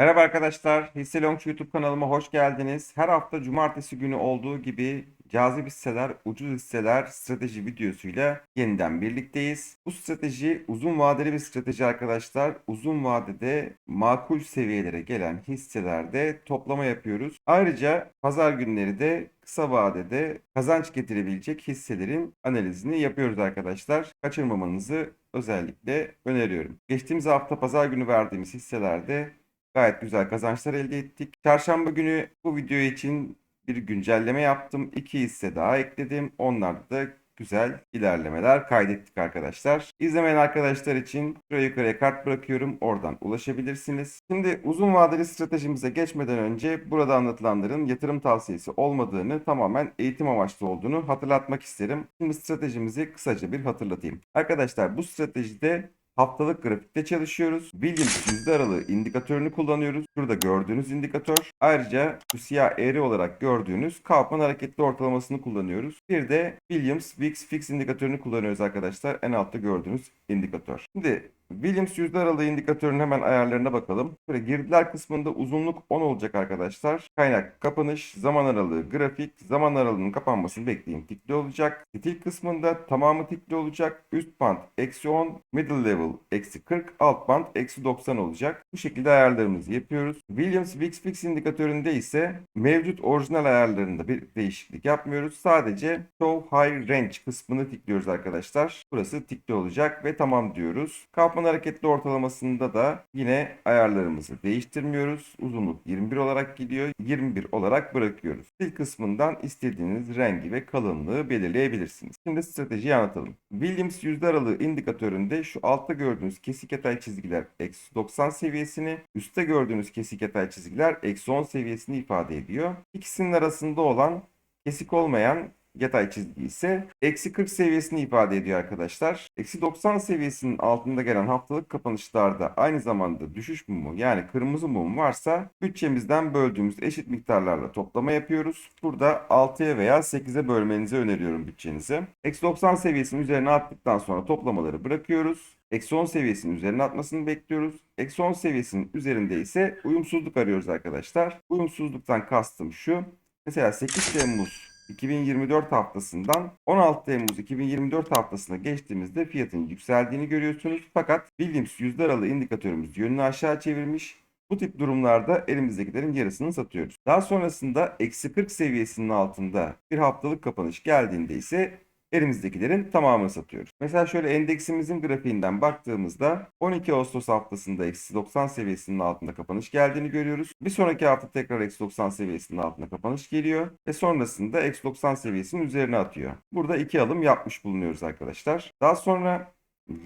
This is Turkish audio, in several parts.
Merhaba arkadaşlar, Hisse Long YouTube kanalıma hoş geldiniz. Her hafta cumartesi günü olduğu gibi cazip hisseler, ucuz hisseler strateji videosuyla yeniden birlikteyiz. Bu strateji uzun vadeli bir strateji arkadaşlar. Uzun vadede makul seviyelere gelen hisselerde toplama yapıyoruz. Ayrıca pazar günleri de kısa vadede kazanç getirebilecek hisselerin analizini yapıyoruz arkadaşlar. Kaçırmamanızı özellikle öneriyorum. Geçtiğimiz hafta pazar günü verdiğimiz hisselerde Gayet güzel kazançlar elde ettik. Çarşamba günü bu video için bir güncelleme yaptım. İki hisse daha ekledim. Onlarda da güzel ilerlemeler kaydettik arkadaşlar. İzlemeyen arkadaşlar için şuraya yukarıya kart bırakıyorum. Oradan ulaşabilirsiniz. Şimdi uzun vadeli stratejimize geçmeden önce burada anlatılanların yatırım tavsiyesi olmadığını tamamen eğitim amaçlı olduğunu hatırlatmak isterim. Şimdi stratejimizi kısaca bir hatırlatayım. Arkadaşlar bu stratejide Haftalık grafikte çalışıyoruz. Williams yüzde aralığı indikatörünü kullanıyoruz. Şurada gördüğünüz indikatör. Ayrıca şu siyah eğri olarak gördüğünüz Kaufman hareketli ortalamasını kullanıyoruz. Bir de Williams VIX Fix indikatörünü kullanıyoruz arkadaşlar. En altta gördüğünüz indikatör. Şimdi Williams yüzde aralığı indikatörünün hemen ayarlarına bakalım. Böyle girdiler kısmında uzunluk 10 olacak arkadaşlar. Kaynak kapanış, zaman aralığı grafik, zaman aralığının kapanmasını bekleyin tikli olacak. Stil kısmında tamamı tikli olacak. Üst band eksi 10, middle level eksi 40, alt band eksi 90 olacak. Bu şekilde ayarlarımızı yapıyoruz. Williams VIX Fix indikatöründe ise mevcut orijinal ayarlarında bir değişiklik yapmıyoruz. Sadece Show High Range kısmını tikliyoruz arkadaşlar. Burası tikli olacak ve tamam diyoruz. Kaufman hareketli ortalamasında da yine ayarlarımızı değiştirmiyoruz. Uzunluk 21 olarak gidiyor. 21 olarak bırakıyoruz. Stil kısmından istediğiniz rengi ve kalınlığı belirleyebilirsiniz. Şimdi stratejiyi anlatalım. Williams yüzde aralığı indikatöründe şu altta gördüğünüz kesik yatay çizgiler eksi 90 seviyesini, üstte gördüğünüz kesik yatay çizgiler eksi 10 seviyesini ifade ediyor. İkisinin arasında olan kesik olmayan yatay çizgi ise eksi 40 seviyesini ifade ediyor arkadaşlar. Eksi 90 seviyesinin altında gelen haftalık kapanışlarda aynı zamanda düşüş mumu yani kırmızı mum varsa bütçemizden böldüğümüz eşit miktarlarla toplama yapıyoruz. Burada 6'ya veya 8'e bölmenizi öneriyorum bütçenizi. Eksi 90 seviyesinin üzerine attıktan sonra toplamaları bırakıyoruz. Eksi 10 seviyesinin üzerine atmasını bekliyoruz. Eksi 10 seviyesinin üzerinde ise uyumsuzluk arıyoruz arkadaşlar. Uyumsuzluktan kastım şu. Mesela 8 Temmuz 2024 haftasından 16 Temmuz 2024 haftasına geçtiğimizde fiyatın yükseldiğini görüyorsunuz. Fakat Williams yüzde aralığı indikatörümüz yönünü aşağı çevirmiş. Bu tip durumlarda elimizdekilerin yarısını satıyoruz. Daha sonrasında eksi 40 seviyesinin altında bir haftalık kapanış geldiğinde ise elimizdekilerin tamamını satıyoruz. Mesela şöyle endeksimizin grafiğinden baktığımızda 12 Ağustos haftasında eksi 90 seviyesinin altında kapanış geldiğini görüyoruz. Bir sonraki hafta tekrar eksi 90 seviyesinin altında kapanış geliyor ve sonrasında eksi 90 seviyesinin üzerine atıyor. Burada iki alım yapmış bulunuyoruz arkadaşlar. Daha sonra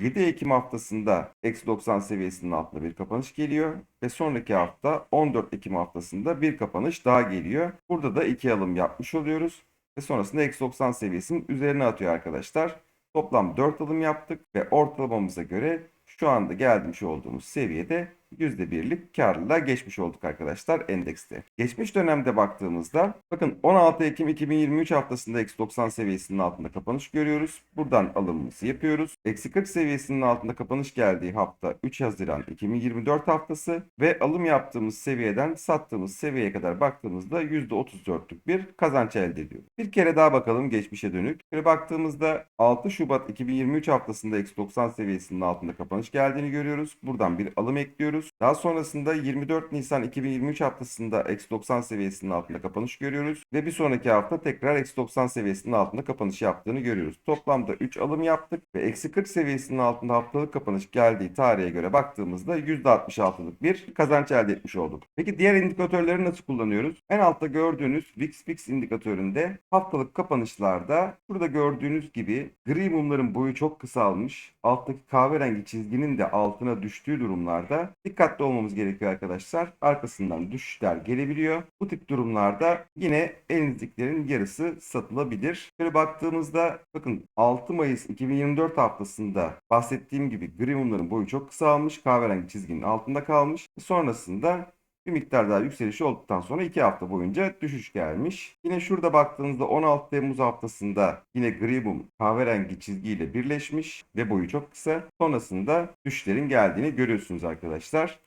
7 Ekim haftasında eksi 90 seviyesinin altında bir kapanış geliyor ve sonraki hafta 14 Ekim haftasında bir kapanış daha geliyor. Burada da iki alım yapmış oluyoruz ve sonrasında eksi 90 seviyesinin üzerine atıyor arkadaşlar. Toplam 4 alım yaptık ve ortalamamıza göre şu anda gelmiş olduğumuz seviyede %1'lik karlılığa geçmiş olduk arkadaşlar endekste. Geçmiş dönemde baktığımızda bakın 16 Ekim 2023 haftasında eksi 90 seviyesinin altında kapanış görüyoruz. Buradan alımımızı yapıyoruz. Eksi 40 seviyesinin altında kapanış geldiği hafta 3 Haziran 2024 haftası ve alım yaptığımız seviyeden sattığımız seviyeye kadar baktığımızda %34'lük bir kazanç elde ediyoruz. Bir kere daha bakalım geçmişe dönük. Şöyle baktığımızda 6 Şubat 2023 haftasında eksi 90 seviyesinin altında kapanış geldiğini görüyoruz. Buradan bir alım ekliyoruz. Daha sonrasında 24 Nisan 2023 haftasında eksi 90 seviyesinin altında kapanış görüyoruz. Ve bir sonraki hafta tekrar eksi 90 seviyesinin altında kapanış yaptığını görüyoruz. Toplamda 3 alım yaptık ve eksi 40 seviyesinin altında haftalık kapanış geldiği tarihe göre baktığımızda %66'lık bir kazanç elde etmiş olduk. Peki diğer indikatörleri nasıl kullanıyoruz? En altta gördüğünüz VIX Fix indikatöründe haftalık kapanışlarda burada gördüğünüz gibi gri mumların boyu çok kısalmış. Alttaki kahverengi çizginin de altına düştüğü durumlarda dikkatli olmamız gerekiyor arkadaşlar. Arkasından düşüşler gelebiliyor. Bu tip durumlarda yine elinizdekilerin yarısı satılabilir. Şöyle baktığımızda bakın 6 Mayıs 2024 haftasında bahsettiğim gibi gri boyu çok kısalmış. Kahverengi çizginin altında kalmış. Sonrasında bir miktar daha yükseliş olduktan sonra 2 hafta boyunca düşüş gelmiş. Yine şurada baktığınızda 16 Temmuz haftasında yine gri mum kahverengi çizgiyle birleşmiş ve boyu çok kısa. Sonrasında düşüşlerin geldiğini görüyorsunuz arkadaşlar.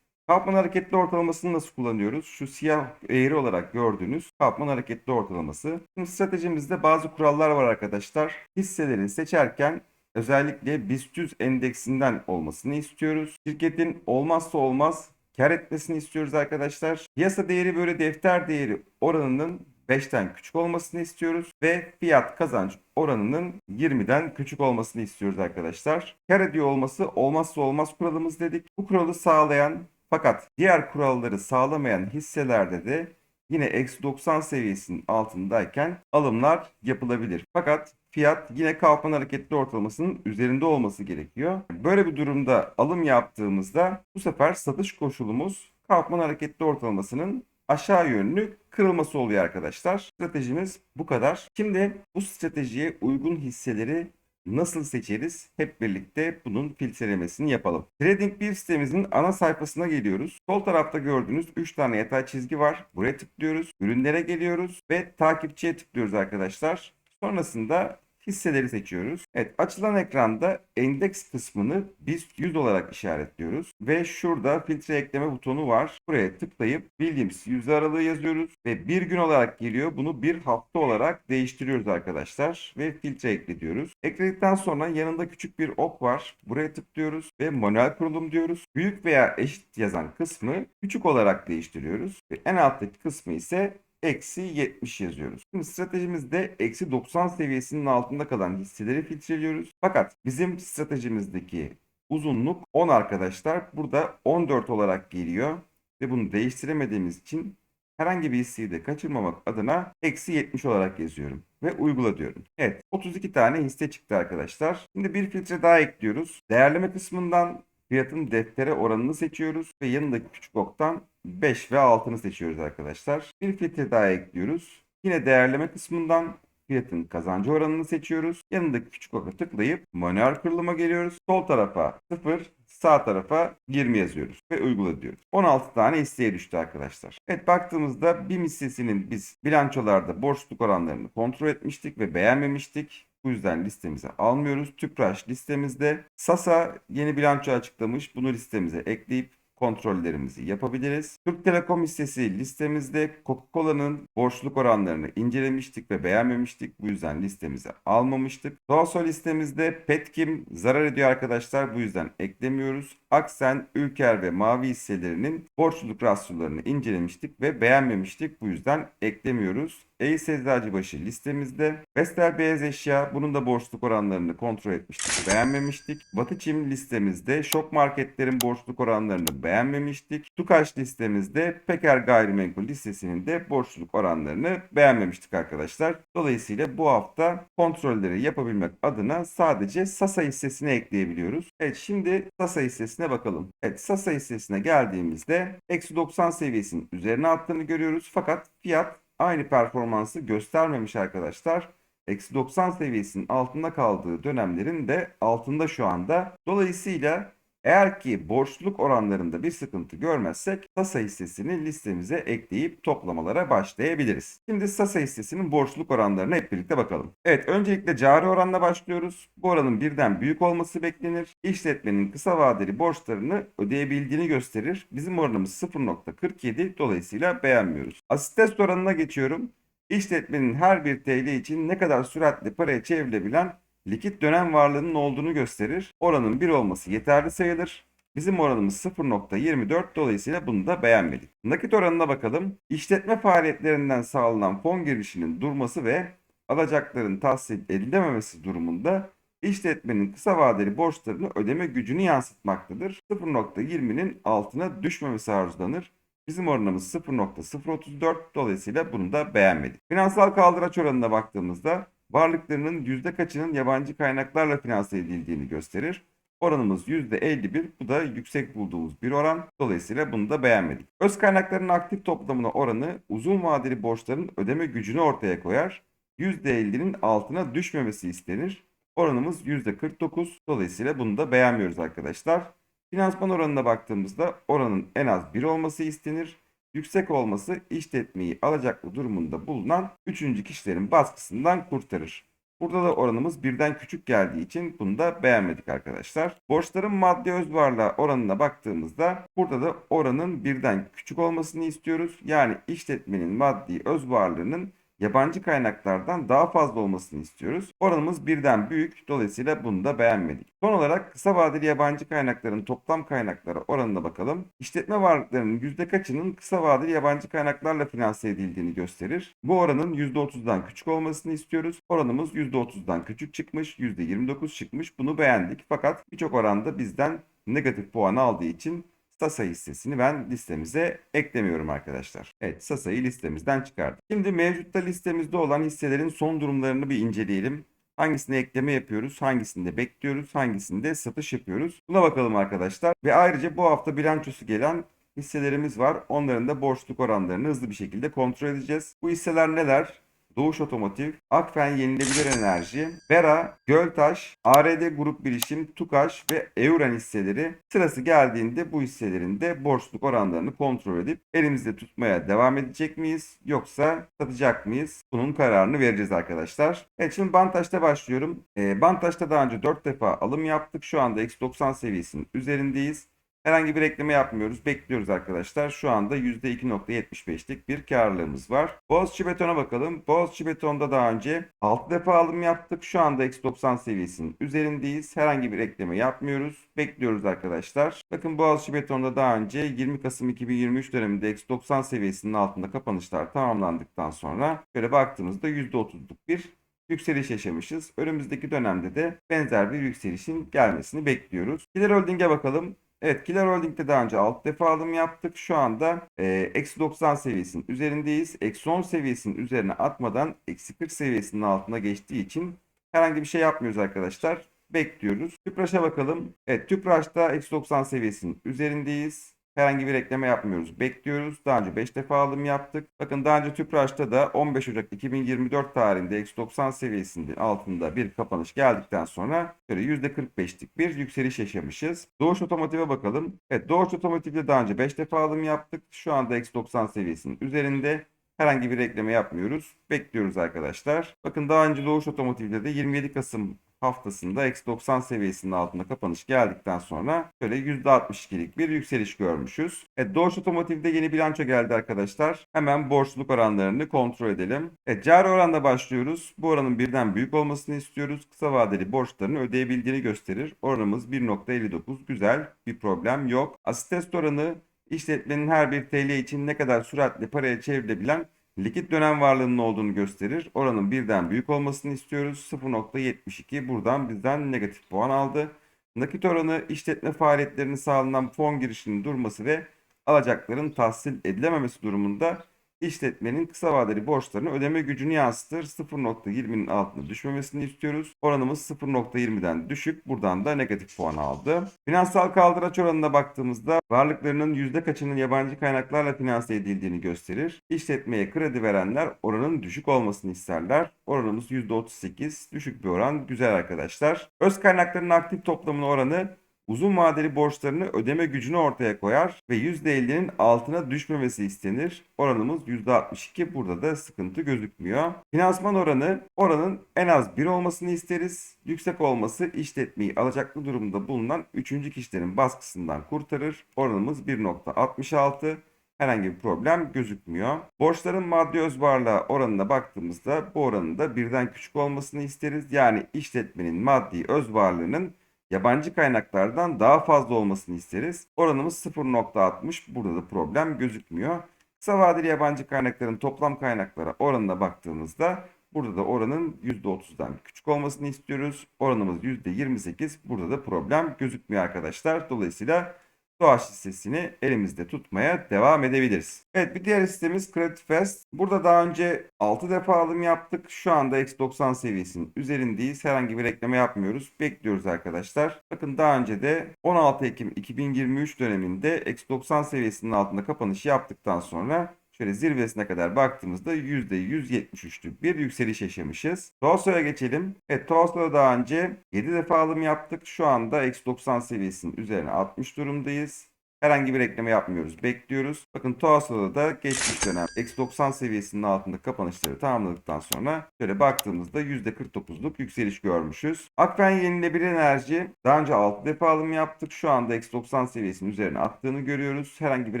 Kaufman hareketli ortalamasını nasıl kullanıyoruz? Şu siyah eğri olarak gördüğünüz Kaufman hareketli ortalaması. Şimdi stratejimizde bazı kurallar var arkadaşlar. Hisseleri seçerken özellikle BIST 100 endeksinden olmasını istiyoruz. Şirketin olmazsa olmaz kar etmesini istiyoruz arkadaşlar. Piyasa değeri böyle defter değeri oranının 5'ten küçük olmasını istiyoruz ve fiyat kazanç oranının 20'den küçük olmasını istiyoruz arkadaşlar. Kar ediyor olması olmazsa olmaz kuralımız dedik. Bu kuralı sağlayan fakat diğer kuralları sağlamayan hisselerde de yine eksi 90 seviyesinin altındayken alımlar yapılabilir. Fakat fiyat yine Kaufman hareketli ortalamasının üzerinde olması gerekiyor. Böyle bir durumda alım yaptığımızda bu sefer satış koşulumuz Kaufman hareketli ortalamasının aşağı yönlü kırılması oluyor arkadaşlar. Stratejimiz bu kadar. Şimdi bu stratejiye uygun hisseleri nasıl seçeriz? Hep birlikte bunun filtrelemesini yapalım. TradingView sitemizin ana sayfasına geliyoruz. Sol tarafta gördüğünüz 3 tane yatay çizgi var. Buraya tıklıyoruz. Ürünlere geliyoruz ve takipçiye tıklıyoruz arkadaşlar. Sonrasında hisseleri seçiyoruz. Evet açılan ekranda endeks kısmını BIST 100 olarak işaretliyoruz. Ve şurada filtre ekleme butonu var. Buraya tıklayıp bildiğimiz yüzde aralığı yazıyoruz. Ve bir gün olarak geliyor. Bunu bir hafta olarak değiştiriyoruz arkadaşlar. Ve filtre ekle diyoruz. Ekledikten sonra yanında küçük bir ok var. Buraya tıklıyoruz ve manuel kurulum diyoruz. Büyük veya eşit yazan kısmı küçük olarak değiştiriyoruz. Ve en alttaki kısmı ise eksi 70 yazıyoruz. Şimdi stratejimizde eksi 90 seviyesinin altında kalan hisseleri filtreliyoruz. Fakat bizim stratejimizdeki uzunluk 10 arkadaşlar. Burada 14 olarak geliyor. Ve bunu değiştiremediğimiz için herhangi bir hisseyi de kaçırmamak adına eksi 70 olarak yazıyorum. Ve uygula diyorum. Evet 32 tane hisse çıktı arkadaşlar. Şimdi bir filtre daha ekliyoruz. Değerleme kısmından fiyatın deftere oranını seçiyoruz. Ve yanındaki küçük oktan 5 ve 6'ını seçiyoruz arkadaşlar. Bir filtre daha ekliyoruz. Yine değerleme kısmından fiyatın kazancı oranını seçiyoruz. Yanındaki küçük oka tıklayıp manuel kırılıma geliyoruz. Sol tarafa 0, sağ tarafa 20 yazıyoruz ve uygula diyoruz. 16 tane hisseye düştü arkadaşlar. Evet baktığımızda BİM hissesinin biz bilançolarda borçluluk oranlarını kontrol etmiştik ve beğenmemiştik. Bu yüzden listemize almıyoruz. Tüpraş listemizde. Sasa yeni bilanço açıklamış. Bunu listemize ekleyip kontrollerimizi yapabiliriz. Türk Telekom hissesi listemizde Coca-Cola'nın borçluluk oranlarını incelemiştik ve beğenmemiştik. Bu yüzden listemize almamıştık. Doğasol listemizde Petkim zarar ediyor arkadaşlar. Bu yüzden eklemiyoruz. Aksen, Ülker ve Mavi hisselerinin borçluluk rasyolarını incelemiştik ve beğenmemiştik. Bu yüzden eklemiyoruz. Eys Eczacıbaşı listemizde. Vestel Beyaz Eşya bunun da borçluluk oranlarını kontrol etmiştik. Beğenmemiştik. Batı Çim listemizde şok marketlerin borçluluk oranlarını beğenmemiştik. Tukaş listemizde Peker Gayrimenkul listesinin de borçluluk oranlarını beğenmemiştik arkadaşlar. Dolayısıyla bu hafta kontrolleri yapabilmek adına sadece Sasa hissesini ekleyebiliyoruz. Evet şimdi Sasa hissesine bakalım. Evet Sasa hissesine geldiğimizde eksi 90 seviyesinin üzerine attığını görüyoruz. Fakat fiyat aynı performansı göstermemiş arkadaşlar. Eksi 90 seviyesinin altında kaldığı dönemlerin de altında şu anda. Dolayısıyla eğer ki borçluluk oranlarında bir sıkıntı görmezsek Sasa hissesini listemize ekleyip toplamalara başlayabiliriz. Şimdi Sasa hissesinin borçluluk oranlarına hep birlikte bakalım. Evet öncelikle cari oranla başlıyoruz. Bu oranın birden büyük olması beklenir. İşletmenin kısa vadeli borçlarını ödeyebildiğini gösterir. Bizim oranımız 0.47 dolayısıyla beğenmiyoruz. Asistes oranına geçiyorum. İşletmenin her bir TL için ne kadar süratle paraya çevrilebilen likit dönem varlığının olduğunu gösterir. Oranın 1 olması yeterli sayılır. Bizim oranımız 0.24 dolayısıyla bunu da beğenmedik. Nakit oranına bakalım. İşletme faaliyetlerinden sağlanan fon girişinin durması ve alacakların tahsil edilememesi durumunda işletmenin kısa vadeli borçlarını ödeme gücünü yansıtmaktadır. 0.20'nin altına düşmemesi arzulanır. Bizim oranımız 0.034 dolayısıyla bunu da beğenmedik. Finansal kaldıraç oranına baktığımızda varlıklarının yüzde kaçının yabancı kaynaklarla finanse edildiğini gösterir. Oranımız %51. Bu da yüksek bulduğumuz bir oran. Dolayısıyla bunu da beğenmedik. Öz kaynakların aktif toplamına oranı uzun vadeli borçların ödeme gücünü ortaya koyar. %50'nin altına düşmemesi istenir. Oranımız %49. Dolayısıyla bunu da beğenmiyoruz arkadaşlar. Finansman oranına baktığımızda oranın en az 1 olması istenir. Yüksek olması işletmeyi alacaklı durumunda bulunan 3. kişilerin baskısından kurtarır. Burada da oranımız birden küçük geldiği için bunu da beğenmedik arkadaşlar. Borçların maddi öz varlığa oranına baktığımızda burada da oranın birden küçük olmasını istiyoruz. Yani işletmenin maddi öz varlığının yabancı kaynaklardan daha fazla olmasını istiyoruz. Oranımız birden büyük. Dolayısıyla bunu da beğenmedik. Son olarak kısa vadeli yabancı kaynakların toplam kaynaklara oranına bakalım. İşletme varlıklarının yüzde kaçının kısa vadeli yabancı kaynaklarla finanse edildiğini gösterir. Bu oranın %30'dan küçük olmasını istiyoruz. Oranımız %30'dan küçük çıkmış, %29 çıkmış. Bunu beğendik. Fakat birçok oranda bizden negatif puan aldığı için Sasa hissesini ben listemize eklemiyorum arkadaşlar. Evet Sasa'yı listemizden çıkardık. Şimdi mevcutta listemizde olan hisselerin son durumlarını bir inceleyelim. Hangisine ekleme yapıyoruz, hangisinde bekliyoruz, hangisinde satış yapıyoruz. Buna bakalım arkadaşlar. Ve ayrıca bu hafta bilançosu gelen hisselerimiz var. Onların da borçluk oranlarını hızlı bir şekilde kontrol edeceğiz. Bu hisseler neler? Doğuş Otomotiv, Akfen Yenilebilir Enerji, Vera, Göltaş, ARD Grup Bilişim, Tukaş ve Euren hisseleri sırası geldiğinde bu hisselerin de borçluk oranlarını kontrol edip elimizde tutmaya devam edecek miyiz yoksa satacak mıyız? Bunun kararını vereceğiz arkadaşlar. Evet şimdi Bantaş'ta başlıyorum. E, Bantaş'ta daha önce 4 defa alım yaptık. Şu anda X90 seviyesinin üzerindeyiz. Herhangi bir ekleme yapmıyoruz. Bekliyoruz arkadaşlar. Şu anda %2.75'lik bir karlılığımız var. Boğaziçi Beton'a bakalım. Boğaziçi Beton'da daha önce 6 defa alım yaptık. Şu anda X90 seviyesinin üzerindeyiz. Herhangi bir ekleme yapmıyoruz. Bekliyoruz arkadaşlar. Bakın Boğaziçi Beton'da daha önce 20 Kasım 2023 döneminde X90 seviyesinin altında kapanışlar tamamlandıktan sonra böyle baktığımızda %30'luk bir yükseliş yaşamışız. Önümüzdeki dönemde de benzer bir yükselişin gelmesini bekliyoruz. Kiler Holding'e bakalım. Evet Killer Holding'de daha önce alt defa alım yaptık. Şu anda e, eksi 90 seviyesinin üzerindeyiz. Eksi 10 seviyesinin üzerine atmadan eksi 40 seviyesinin altına geçtiği için herhangi bir şey yapmıyoruz arkadaşlar. Bekliyoruz. Tüpraş'a bakalım. Evet Tüpraş'ta eksi 90 seviyesinin üzerindeyiz. Herhangi bir ekleme yapmıyoruz. Bekliyoruz. Daha önce 5 defa alım yaptık. Bakın daha önce Tüpraş'ta da 15 Ocak 2024 tarihinde eksi 90 seviyesinin altında bir kapanış geldikten sonra böyle %45'lik bir yükseliş yaşamışız. Doğuş Otomotiv'e bakalım. Evet Doğuş Otomotiv'de daha önce 5 defa alım yaptık. Şu anda eksi 90 seviyesinin üzerinde. Herhangi bir ekleme yapmıyoruz. Bekliyoruz arkadaşlar. Bakın daha önce Doğuş Otomotiv'de de 27 Kasım haftasında eksi 90 seviyesinin altında kapanış geldikten sonra böyle %62'lik bir yükseliş görmüşüz. Evet, Doğuş Otomotiv'de yeni bilanço geldi arkadaşlar. Hemen borçluluk oranlarını kontrol edelim. Evet, cari oranda başlıyoruz. Bu oranın birden büyük olmasını istiyoruz. Kısa vadeli borçlarını ödeyebildiğini gösterir. Oranımız 1.59 güzel bir problem yok. Asitest oranı işletmenin her bir TL için ne kadar süratle paraya çevrilebilen likit dönem varlığının olduğunu gösterir. Oranın birden büyük olmasını istiyoruz. 0.72 buradan bizden negatif puan aldı. Nakit oranı işletme faaliyetlerini sağlanan fon girişinin durması ve alacakların tahsil edilememesi durumunda işletmenin kısa vadeli borçlarını ödeme gücünü yansıtır. 0.20'nin altına düşmemesini istiyoruz. Oranımız 0.20'den düşük. Buradan da negatif puan aldı. Finansal kaldıraç oranına baktığımızda varlıklarının yüzde kaçının yabancı kaynaklarla finanse edildiğini gösterir. İşletmeye kredi verenler oranın düşük olmasını isterler. Oranımız %38. Düşük bir oran. Güzel arkadaşlar. Öz kaynakların aktif toplamının oranı uzun vadeli borçlarını ödeme gücünü ortaya koyar ve %50'nin altına düşmemesi istenir. Oranımız %62. Burada da sıkıntı gözükmüyor. Finansman oranı oranın en az 1 olmasını isteriz. Yüksek olması işletmeyi alacaklı durumda bulunan 3. kişilerin baskısından kurtarır. Oranımız 1.66 herhangi bir problem gözükmüyor. Borçların maddi öz varlığa oranına baktığımızda bu oranın da birden küçük olmasını isteriz. Yani işletmenin maddi öz varlığının yabancı kaynaklardan daha fazla olmasını isteriz. Oranımız 0.60. Burada da problem gözükmüyor. Kısa vadeli yabancı kaynakların toplam kaynaklara oranına baktığımızda burada da oranın %30'dan küçük olmasını istiyoruz. Oranımız %28. Burada da problem gözükmüyor arkadaşlar. Dolayısıyla Doğaç listesini elimizde tutmaya devam edebiliriz. Evet bir diğer listemiz Credit Fest. Burada daha önce 6 defa alım yaptık. Şu anda X90 seviyesinin üzerindeyiz. Herhangi bir ekleme yapmıyoruz. Bekliyoruz arkadaşlar. Bakın daha önce de 16 Ekim 2023 döneminde X90 seviyesinin altında kapanış yaptıktan sonra Şöyle zirvesine kadar baktığımızda %173'lük bir yükseliş yaşamışız. Toasto'ya geçelim. Evet Toasto'da daha önce 7 defa alım yaptık. Şu anda X90 seviyesinin üzerine atmış durumdayız. Herhangi bir ekleme yapmıyoruz. Bekliyoruz. Bakın Tuaso'da da geçmiş dönem eksi 90 seviyesinin altında kapanışları tamamladıktan sonra şöyle baktığımızda %49'luk yükseliş görmüşüz. Akfen yenilebilir enerji daha önce 6 defa alım yaptık. Şu anda eksi 90 seviyesinin üzerine attığını görüyoruz. Herhangi bir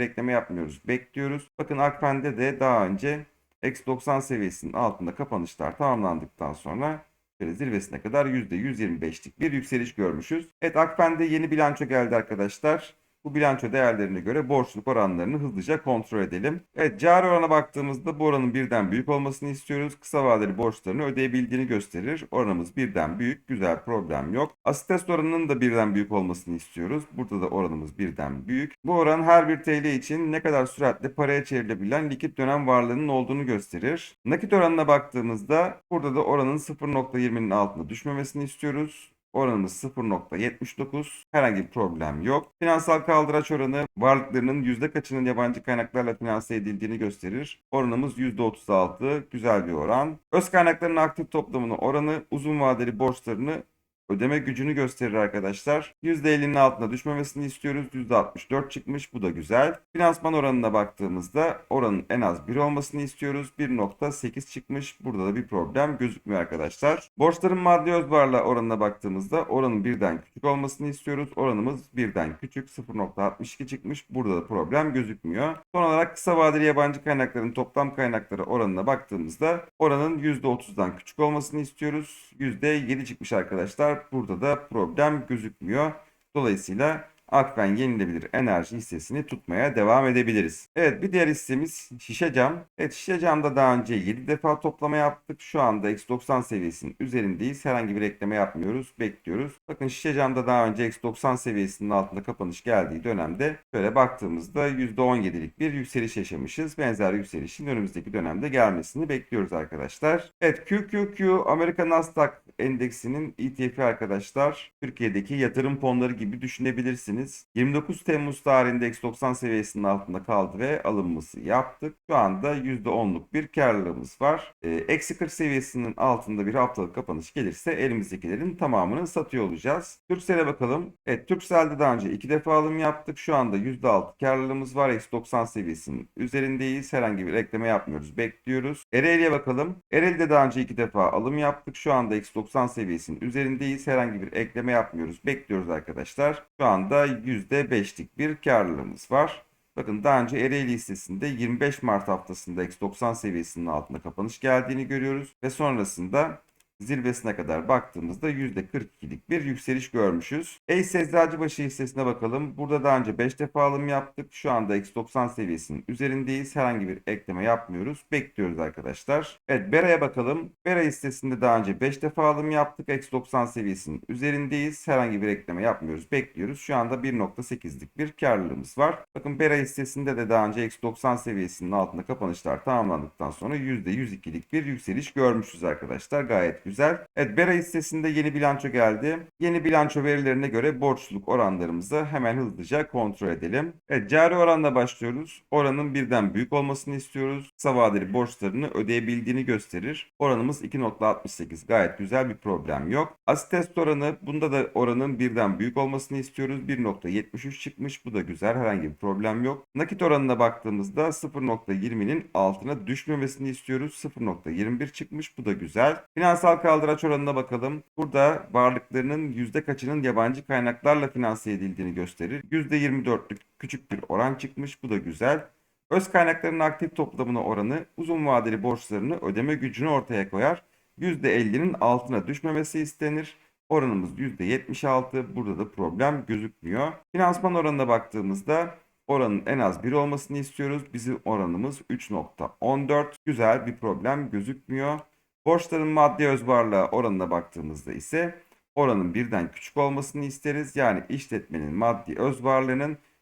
ekleme yapmıyoruz. Bekliyoruz. Bakın Akfen'de de daha önce eksi 90 seviyesinin altında kapanışlar tamamlandıktan sonra Şöyle zirvesine kadar %125'lik bir yükseliş görmüşüz. Evet Akfen'de yeni bilanço geldi arkadaşlar. Bu bilanço değerlerine göre borçluluk oranlarını hızlıca kontrol edelim. Evet cari orana baktığımızda bu oranın birden büyük olmasını istiyoruz. Kısa vadeli borçlarını ödeyebildiğini gösterir. Oranımız birden büyük. Güzel problem yok. Asit test oranının da birden büyük olmasını istiyoruz. Burada da oranımız birden büyük. Bu oran her bir TL için ne kadar süratle paraya çevrilebilen likit dönem varlığının olduğunu gösterir. Nakit oranına baktığımızda burada da oranın 0.20'nin altında düşmemesini istiyoruz. Oranımız 0.79. Herhangi bir problem yok. Finansal kaldıraç oranı varlıklarının yüzde kaçının yabancı kaynaklarla finanse edildiğini gösterir. Oranımız %36. Güzel bir oran. Öz kaynakların aktif toplamını oranı uzun vadeli borçlarını ödeme gücünü gösterir arkadaşlar. %50'nin altına düşmemesini istiyoruz. %64 çıkmış. Bu da güzel. Finansman oranına baktığımızda oranın en az 1 olmasını istiyoruz. 1.8 çıkmış. Burada da bir problem gözükmüyor arkadaşlar. Borçların maddi öz varlığa oranına baktığımızda oranın birden küçük olmasını istiyoruz. Oranımız birden küçük 0.62 çıkmış. Burada da problem gözükmüyor. Son olarak kısa vadeli yabancı kaynakların toplam kaynakları oranına baktığımızda oranın %30'dan küçük olmasını istiyoruz. %7 çıkmış arkadaşlar. Burada da problem gözükmüyor. Dolayısıyla Akfen yenilebilir enerji hissesini tutmaya devam edebiliriz. Evet bir diğer hissemiz şişe cam. Evet şişe camda daha önce 7 defa toplama yaptık. Şu anda X90 seviyesinin üzerindeyiz. Herhangi bir ekleme yapmıyoruz. Bekliyoruz. Bakın şişe camda daha önce X90 seviyesinin altında kapanış geldiği dönemde şöyle baktığımızda %17'lik bir yükseliş yaşamışız. Benzer yükselişin önümüzdeki dönemde gelmesini bekliyoruz arkadaşlar. Evet QQQ Amerika Nasdaq endeksinin ETF'i arkadaşlar. Türkiye'deki yatırım fonları gibi düşünebilirsiniz. 29 Temmuz tarihinde X90 seviyesinin altında kaldı ve alımımızı yaptık. Şu anda %10'luk bir karlılığımız var. Ee, Eksi 40 seviyesinin altında bir haftalık kapanış gelirse elimizdekilerin tamamını satıyor olacağız. Turkcell'e bakalım. Evet Turkcell'de daha önce 2 defa alım yaptık. Şu anda %6 karlılığımız var. X90 seviyesinin üzerindeyiz. Herhangi bir ekleme yapmıyoruz. Bekliyoruz. Ereğli'ye bakalım. Ereğli'de daha önce 2 defa alım yaptık. Şu anda X90 seviyesinin üzerindeyiz. Herhangi bir ekleme yapmıyoruz. Bekliyoruz arkadaşlar. Şu anda %5'lik bir karlılığımız var. Bakın daha önce Ereğli listesinde 25 Mart haftasında X90 seviyesinin altında kapanış geldiğini görüyoruz. Ve sonrasında zirvesine kadar baktığımızda %42'lik bir yükseliş görmüşüz. Ace Eczacıbaşı hissesine bakalım. Burada daha önce 5 defa alım yaptık. Şu anda X90 seviyesinin üzerindeyiz. Herhangi bir ekleme yapmıyoruz. Bekliyoruz arkadaşlar. Evet Bera'ya bakalım. Bera hissesinde daha önce 5 defa alım yaptık. X90 seviyesinin üzerindeyiz. Herhangi bir ekleme yapmıyoruz. Bekliyoruz. Şu anda 1.8'lik bir karlılığımız var. Bakın Bera hissesinde de daha önce X90 seviyesinin altında kapanışlar tamamlandıktan sonra %102'lik bir yükseliş görmüşüz arkadaşlar. Gayet güzel. Evet Bera hissesinde yeni bilanço geldi. Yeni bilanço verilerine göre borçluluk oranlarımızı hemen hızlıca kontrol edelim. Evet cari oranla başlıyoruz. Oranın birden büyük olmasını istiyoruz. Kısa vadeli borçlarını ödeyebildiğini gösterir. Oranımız 2.68 gayet güzel bir problem yok. Asit test oranı bunda da oranın birden büyük olmasını istiyoruz. 1.73 çıkmış bu da güzel herhangi bir problem yok. Nakit oranına baktığımızda 0.20'nin altına düşmemesini istiyoruz. 0.21 çıkmış bu da güzel. Finansal kaldıraç oranına bakalım. Burada varlıklarının yüzde kaçının yabancı kaynaklarla finanse edildiğini gösterir. %24'lük küçük bir oran çıkmış. Bu da güzel. Öz kaynakların aktif toplamına oranı uzun vadeli borçlarını ödeme gücünü ortaya koyar. %50'nin altına düşmemesi istenir. Oranımız %76. Burada da problem gözükmüyor. Finansman oranına baktığımızda oranın en az 1 olmasını istiyoruz. Bizim oranımız 3.14. Güzel bir problem gözükmüyor. Borçların maddi öz oranına baktığımızda ise oranın birden küçük olmasını isteriz. Yani işletmenin maddi öz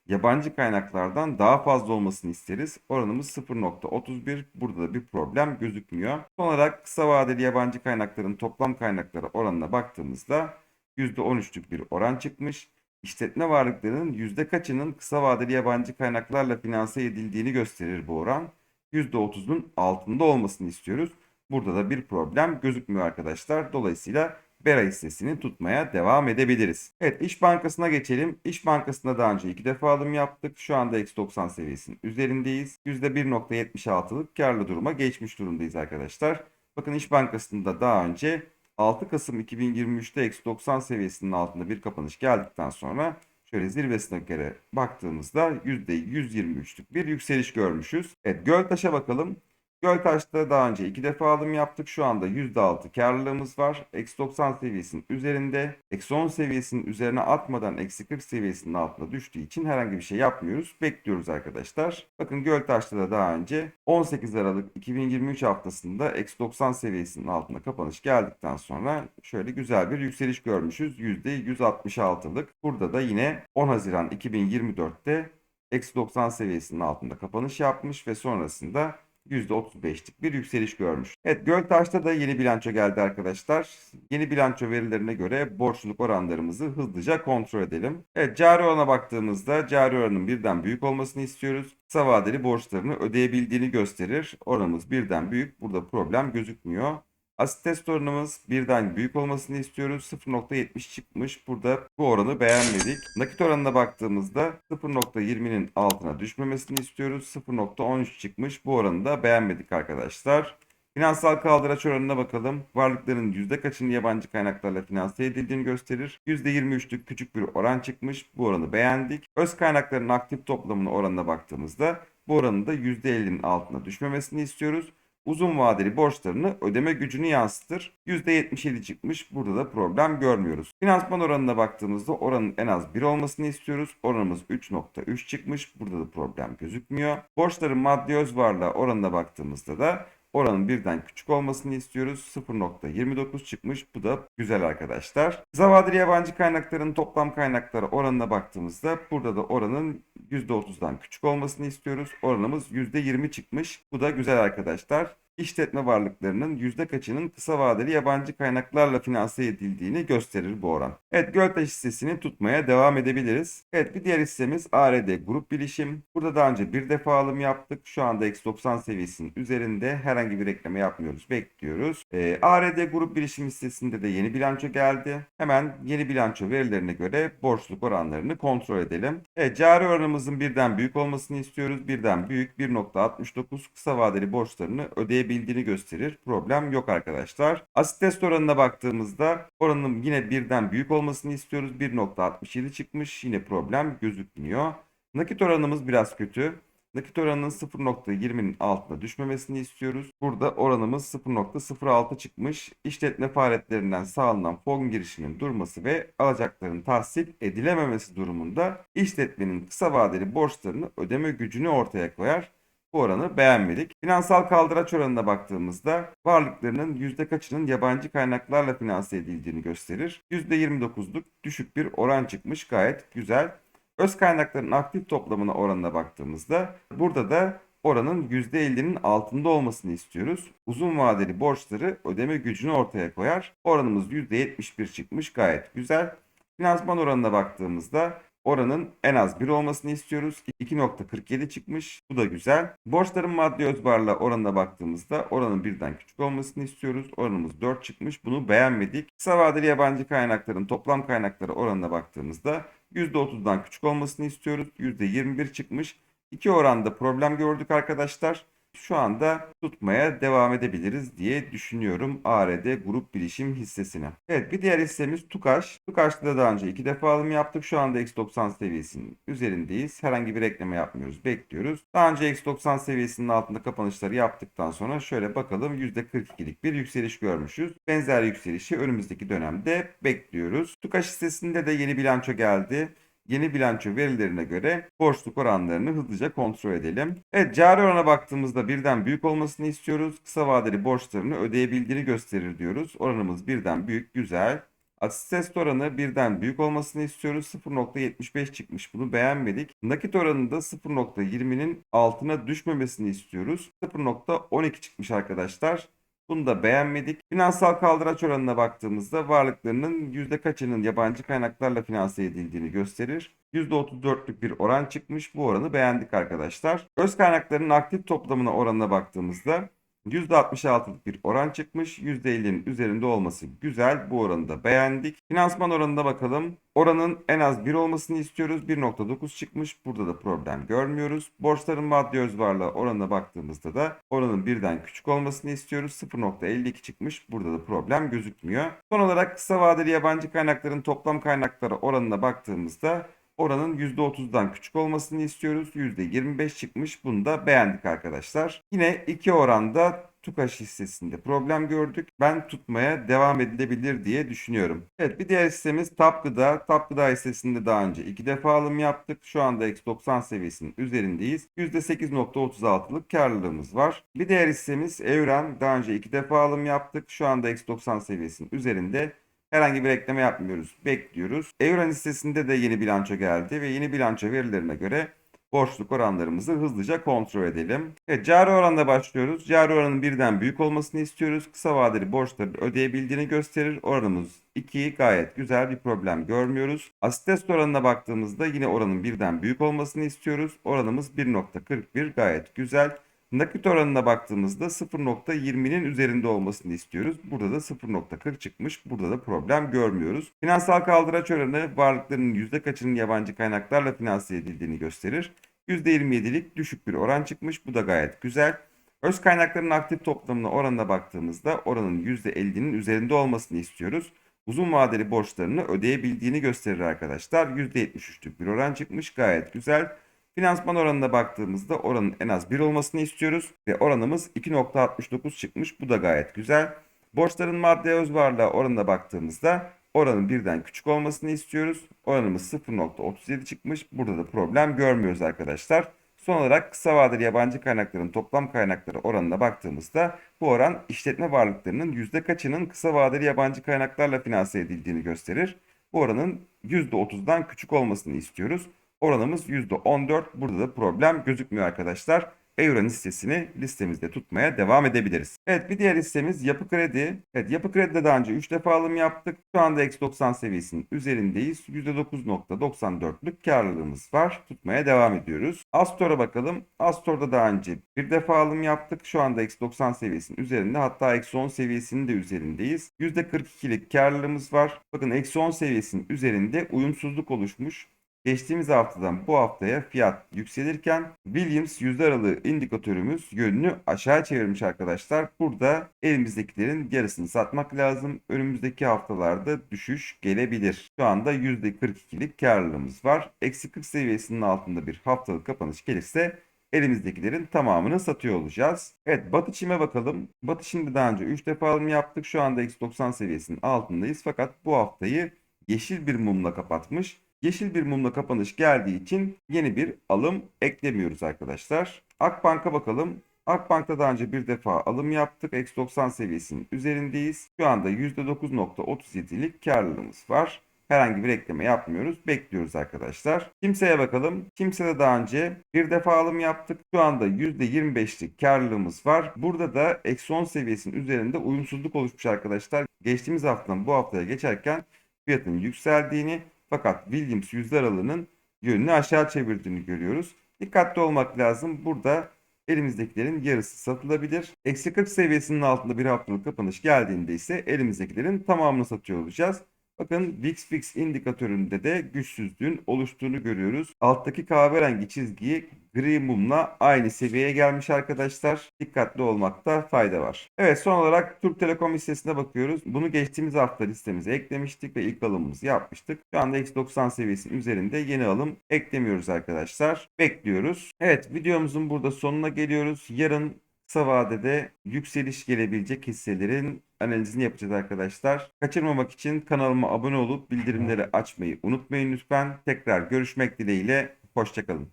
yabancı kaynaklardan daha fazla olmasını isteriz. Oranımız 0.31. Burada da bir problem gözükmüyor. Son olarak kısa vadeli yabancı kaynakların toplam kaynakları oranına baktığımızda %13'lük bir oran çıkmış. İşletme varlıklarının yüzde kaçının kısa vadeli yabancı kaynaklarla finanse edildiğini gösterir bu oran. %30'un altında olmasını istiyoruz. Burada da bir problem gözükmüyor arkadaşlar. Dolayısıyla Bera hissesini tutmaya devam edebiliriz. Evet İş Bankası'na geçelim. İş Bankası'nda daha önce iki defa alım yaptık. Şu anda X90 seviyesinin üzerindeyiz. %1.76'lık karlı duruma geçmiş durumdayız arkadaşlar. Bakın İş Bankası'nda daha önce 6 Kasım 2023'te X90 seviyesinin altında bir kapanış geldikten sonra şöyle zirvesine göre baktığımızda %123'lük bir yükseliş görmüşüz. Evet Göltaş'a bakalım. Göltaş'ta daha önce iki defa alım yaptık. Şu anda %6 karlılığımız var. Eksi 90 seviyesinin üzerinde. Eksi 10 seviyesinin üzerine atmadan eksi 40 seviyesinin altına düştüğü için herhangi bir şey yapmıyoruz. Bekliyoruz arkadaşlar. Bakın Göltaş'ta da daha önce 18 Aralık 2023 haftasında eksi 90 seviyesinin altına kapanış geldikten sonra şöyle güzel bir yükseliş görmüşüz. %166'lık. Burada da yine 10 Haziran 2024'te eksi 90 seviyesinin altında kapanış yapmış ve sonrasında %35'lik bir yükseliş görmüş. Evet Göltaş'ta da yeni bilanço geldi arkadaşlar. Yeni bilanço verilerine göre borçluluk oranlarımızı hızlıca kontrol edelim. Evet cari orana baktığımızda cari oranın birden büyük olmasını istiyoruz. Kısa vadeli borçlarını ödeyebildiğini gösterir. Oranımız birden büyük. Burada problem gözükmüyor. Asit test oranımız birden büyük olmasını istiyoruz. 0.70 çıkmış. Burada bu oranı beğenmedik. Nakit oranına baktığımızda 0.20'nin altına düşmemesini istiyoruz. 0.13 çıkmış. Bu oranı da beğenmedik arkadaşlar. Finansal kaldıraç oranına bakalım. Varlıkların yüzde kaçının yabancı kaynaklarla finanse edildiğini gösterir. %23'lük küçük bir oran çıkmış. Bu oranı beğendik. Öz kaynakların aktif toplamına oranına baktığımızda bu oranın da %50'nin altına düşmemesini istiyoruz uzun vadeli borçlarını ödeme gücünü yansıtır. %77 çıkmış. Burada da problem görmüyoruz. Finansman oranına baktığımızda oranın en az 1 olmasını istiyoruz. Oranımız 3.3 çıkmış. Burada da problem gözükmüyor. Borçların maddi öz varlığa oranına baktığımızda da Oranın birden küçük olmasını istiyoruz. 0.29 çıkmış. Bu da güzel arkadaşlar. Kısa vadeli yabancı kaynakların toplam kaynakları oranına baktığımızda burada da oranın %30'dan küçük olmasını istiyoruz. Oranımız %20 çıkmış. Bu da güzel arkadaşlar işletme varlıklarının yüzde kaçının kısa vadeli yabancı kaynaklarla finanse edildiğini gösterir bu oran. Evet Göltaş hissesini tutmaya devam edebiliriz. Evet bir diğer hissemiz ARD Grup Bilişim. Burada daha önce bir defa alım yaptık. Şu anda X90 seviyesinin üzerinde herhangi bir ekleme yapmıyoruz. Bekliyoruz. Ee, ARD Grup Bilişim hissesinde de yeni bilanço geldi. Hemen yeni bilanço verilerine göre borçluk oranlarını kontrol edelim. Evet cari oranımızın birden büyük olmasını istiyoruz. Birden büyük 1.69 kısa vadeli borçlarını ödeyebiliriz bildiğini gösterir. Problem yok arkadaşlar. Asit test oranına baktığımızda oranın yine birden büyük olmasını istiyoruz. 1.67 çıkmış. Yine problem gözükmüyor. Nakit oranımız biraz kötü. Nakit oranının 0.20'nin altına düşmemesini istiyoruz. Burada oranımız 0.06 çıkmış. İşletme faaliyetlerinden sağlanan fon girişinin durması ve alacakların tahsil edilememesi durumunda işletmenin kısa vadeli borçlarını ödeme gücünü ortaya koyar bu oranı beğenmedik. Finansal kaldıraç oranına baktığımızda varlıklarının yüzde kaçının yabancı kaynaklarla finanse edildiğini gösterir. %29'luk düşük bir oran çıkmış gayet güzel. Öz kaynakların aktif toplamına oranına baktığımızda burada da oranın %50'nin altında olmasını istiyoruz. Uzun vadeli borçları ödeme gücünü ortaya koyar. Oranımız %71 çıkmış gayet güzel. Finansman oranına baktığımızda Oranın en az 1 olmasını istiyoruz. 2.47 çıkmış. Bu da güzel. Borçların maddi öz oranına baktığımızda oranın birden küçük olmasını istiyoruz. Oranımız 4 çıkmış. Bunu beğenmedik. Kısa vadeli yabancı kaynakların toplam kaynakları oranına baktığımızda %30'dan küçük olmasını istiyoruz. %21 çıkmış. İki oranda problem gördük arkadaşlar şu anda tutmaya devam edebiliriz diye düşünüyorum ARD grup bilişim hissesine. Evet bir diğer hissemiz Tukaş. Tukaş'ta da daha önce iki defa alım yaptık. Şu anda X90 seviyesinin üzerindeyiz. Herhangi bir ekleme yapmıyoruz. Bekliyoruz. Daha önce X90 seviyesinin altında kapanışları yaptıktan sonra şöyle bakalım %42'lik bir yükseliş görmüşüz. Benzer yükselişi önümüzdeki dönemde bekliyoruz. Tukaş hissesinde de yeni bilanço geldi yeni bilanço verilerine göre borçluk oranlarını hızlıca kontrol edelim. Evet cari orana baktığımızda birden büyük olmasını istiyoruz. Kısa vadeli borçlarını ödeyebildiğini gösterir diyoruz. Oranımız birden büyük, güzel. Asist oranı birden büyük olmasını istiyoruz. 0.75 çıkmış. Bunu beğenmedik. Nakit oranında 0.20'nin altına düşmemesini istiyoruz. 0.12 çıkmış arkadaşlar. Bunu da beğenmedik. Finansal kaldıraç oranına baktığımızda varlıklarının yüzde kaçının yabancı kaynaklarla finanse edildiğini gösterir. %34'lük bir oran çıkmış. Bu oranı beğendik arkadaşlar. Öz kaynaklarının aktif toplamına oranına baktığımızda %66'lık bir oran çıkmış. %50'nin üzerinde olması güzel. Bu oranı da beğendik. Finansman oranına bakalım. Oranın en az 1 olmasını istiyoruz. 1.9 çıkmış. Burada da problem görmüyoruz. Borçların maddi özvarlığı oranına baktığımızda da oranın birden küçük olmasını istiyoruz. 0.52 çıkmış. Burada da problem gözükmüyor. Son olarak kısa vadeli yabancı kaynakların toplam kaynakları oranına baktığımızda oranın %30'dan küçük olmasını istiyoruz. %25 çıkmış. Bunu da beğendik arkadaşlar. Yine iki oranda TUKAŞ hissesinde problem gördük. Ben tutmaya devam edilebilir diye düşünüyorum. Evet bir diğer hissemiz TAP Gıda. TAP Gıda hissesinde daha önce iki defa alım yaptık. Şu anda X90 seviyesinin üzerindeyiz. %8.36'lık karlılığımız var. Bir diğer hissemiz Evren. Daha önce iki defa alım yaptık. Şu anda X90 seviyesinin üzerinde. Herhangi bir ekleme yapmıyoruz. Bekliyoruz. Evren hissesinde de yeni bilanço geldi ve yeni bilanço verilerine göre borçluk oranlarımızı hızlıca kontrol edelim. Evet, cari oranla başlıyoruz. Cari oranın birden büyük olmasını istiyoruz. Kısa vadeli borçları ödeyebildiğini gösterir. Oranımız 2 gayet güzel bir problem görmüyoruz. Asitest oranına baktığımızda yine oranın birden büyük olmasını istiyoruz. Oranımız 1.41 gayet güzel. Nakit oranına baktığımızda 0.20'nin üzerinde olmasını istiyoruz. Burada da 0.40 çıkmış. Burada da problem görmüyoruz. Finansal kaldıraç oranı varlıklarının yüzde kaçının yabancı kaynaklarla finanse edildiğini gösterir. %27'lik düşük bir oran çıkmış. Bu da gayet güzel. Öz kaynakların aktif toplamına oranına baktığımızda oranın %50'nin üzerinde olmasını istiyoruz. Uzun vadeli borçlarını ödeyebildiğini gösterir arkadaşlar. %73'lük bir oran çıkmış. Gayet güzel. Finansman oranına baktığımızda oranın en az 1 olmasını istiyoruz ve oranımız 2.69 çıkmış. Bu da gayet güzel. Borçların maddi öz varlığı oranına baktığımızda oranın birden küçük olmasını istiyoruz. Oranımız 0.37 çıkmış. Burada da problem görmüyoruz arkadaşlar. Son olarak kısa vadeli yabancı kaynakların toplam kaynakları oranına baktığımızda bu oran işletme varlıklarının yüzde kaçının kısa vadeli yabancı kaynaklarla finanse edildiğini gösterir. Bu oranın %30'dan küçük olmasını istiyoruz. Oranımız %14. Burada da problem gözükmüyor arkadaşlar. Evren hissesini listemizde tutmaya devam edebiliriz. Evet bir diğer hissemiz Yapı Kredi. Evet Yapı Kredi'de daha önce 3 defa alım yaptık. Şu anda X90 seviyesinin üzerindeyiz. %9.94'lük karlılığımız var. Tutmaya devam ediyoruz. Astor'a bakalım. Astor'da daha önce bir defa alım yaptık. Şu anda X90 seviyesinin üzerinde hatta X10 seviyesinin de üzerindeyiz. %42'lik karlılığımız var. Bakın X10 seviyesinin üzerinde uyumsuzluk oluşmuş. Geçtiğimiz haftadan bu haftaya fiyat yükselirken Williams yüzde aralığı indikatörümüz yönünü aşağı çevirmiş arkadaşlar. Burada elimizdekilerin yarısını satmak lazım. Önümüzdeki haftalarda düşüş gelebilir. Şu anda %42'lik karlılığımız var. Eksi 40 seviyesinin altında bir haftalık kapanış gelirse elimizdekilerin tamamını satıyor olacağız. Evet Batı Çim'e bakalım. Batı Çim'de daha önce 3 defa alım yaptık. Şu anda X90 seviyesinin altındayız. Fakat bu haftayı yeşil bir mumla kapatmış. Yeşil bir mumla kapanış geldiği için yeni bir alım eklemiyoruz arkadaşlar. Akbank'a bakalım. Akbank'ta daha önce bir defa alım yaptık. X90 seviyesinin üzerindeyiz. Şu anda %9.37'lik karlılığımız var. Herhangi bir ekleme yapmıyoruz. Bekliyoruz arkadaşlar. Kimseye bakalım. Kimsede daha önce bir defa alım yaptık. Şu anda %25'lik karlılığımız var. Burada da 10 seviyesinin üzerinde uyumsuzluk oluşmuş arkadaşlar. Geçtiğimiz haftadan bu haftaya geçerken fiyatın yükseldiğini fakat Williams yüzde aralığının yönünü aşağı çevirdiğini görüyoruz. Dikkatli olmak lazım. Burada elimizdekilerin yarısı satılabilir. Eksi 40 seviyesinin altında bir haftalık kapanış geldiğinde ise elimizdekilerin tamamını satıyor olacağız. Bakın VIX Fix indikatöründe de güçsüzlüğün oluştuğunu görüyoruz. Alttaki kahverengi çizgiyi gri mumla aynı seviyeye gelmiş arkadaşlar. Dikkatli olmakta fayda var. Evet son olarak Türk Telekom hissesine bakıyoruz. Bunu geçtiğimiz hafta listemize eklemiştik ve ilk alımımızı yapmıştık. Şu anda X90 seviyesinin üzerinde yeni alım eklemiyoruz arkadaşlar. Bekliyoruz. Evet videomuzun burada sonuna geliyoruz. Yarın kısa vadede yükseliş gelebilecek hisselerin analizini yapacağız arkadaşlar. Kaçırmamak için kanalıma abone olup bildirimleri açmayı unutmayın lütfen. Tekrar görüşmek dileğiyle. Hoşçakalın.